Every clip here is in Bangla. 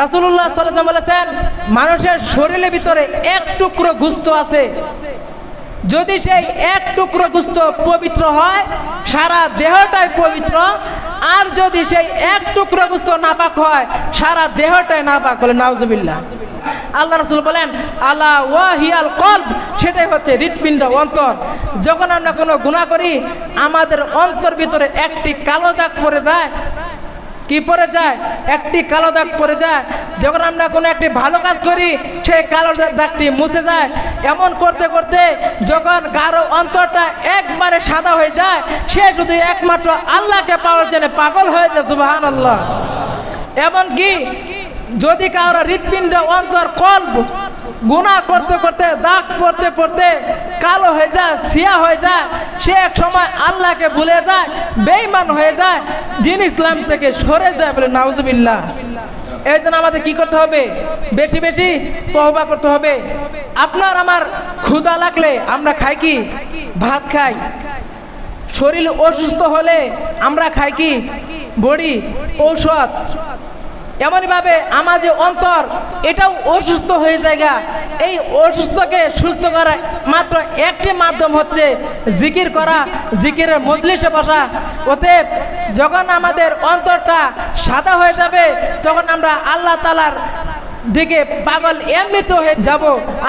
রাসুল্লাহ সাল্লাম বলেছেন, মানুষের শরীরের ভিতরে এক টুকরো গুস্ত আছে। যদি সেই এক টুকরো গুস্ত পবিত্র হয়, সারা দেহটাই পবিত্র, আর যদি সেই এক টুকরো গুস্ত নাপাক হয়, সারা দেহটাই নাপাক বলে নাউজুবিল্লাহ। আল্লাহ রসুল বলেন আল্লাহ ওয়াহিয়াল কল্ব সেটাই হচ্ছে হৃৎপিণ্ড অন্তর। যখন আমরা কোনো গুণা করি, আমাদের অন্তর ভিতরে একটি কালো দাগ পড়ে যায় কি পরে যায়? একটি কালো দাগ পরে যায়। যখন আমরা কোনো একটি ভালো কাজ করি, সেই কালো দাগটি মুছে যায়। এমন করতে করতে যখন কারও অন্তরটা একবারে সাদা হয়ে যায়, সে শুধু একমাত্র আল্লাহকে পাওয়ার জন্য পাগল হয়ে যায় সুবাহান আল্লাহ এমনকি যদি কারও হৃৎপিণ্ড, অন্তর, কল্প গুণা করতে করতে, দাগ পড়তে পড়তে কালো হয়ে যায়, সিয়া হয়ে যায়, সে এক সময় আল্লাহকে ভুলে যায়, বেঈমান হয়ে যায়, দিন ইসলাম থেকে সরে যায় বলে নাউজুবিল্লাহ। এই জন্য আমাদের কি করতে হবে? বেশি বেশি তহবা করতে হবে। আপনার আমার ক্ষুধা লাগলে আমরা খাই কি? ভাত খাই। শরীর অসুস্থ হলে আমরা খাই কি? বড়ি, ঔষধ। এমনইভাবে আমার যে অন্তর, এটাও অসুস্থ হয়ে জায়গা এই অসুস্থকে সুস্থ করা মাত্র একটি মাধ্যম হচ্ছে জিকির করা, জিকিরের মজলিসে বসা। অতএব যখন আমাদের অন্তরটা সাদা হয়ে যাবে, তখন আমরা আল্লাহ তালার দিকে পাগল এমনিতে হয়ে যাব।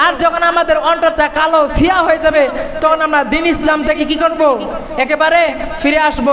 আর যখন আমাদের অন্তরটা কালো ছিয়া হয়ে যাবে, তখন আমরা দিন ইসলাম থেকে কি করব? একেবারে ফিরে আসব।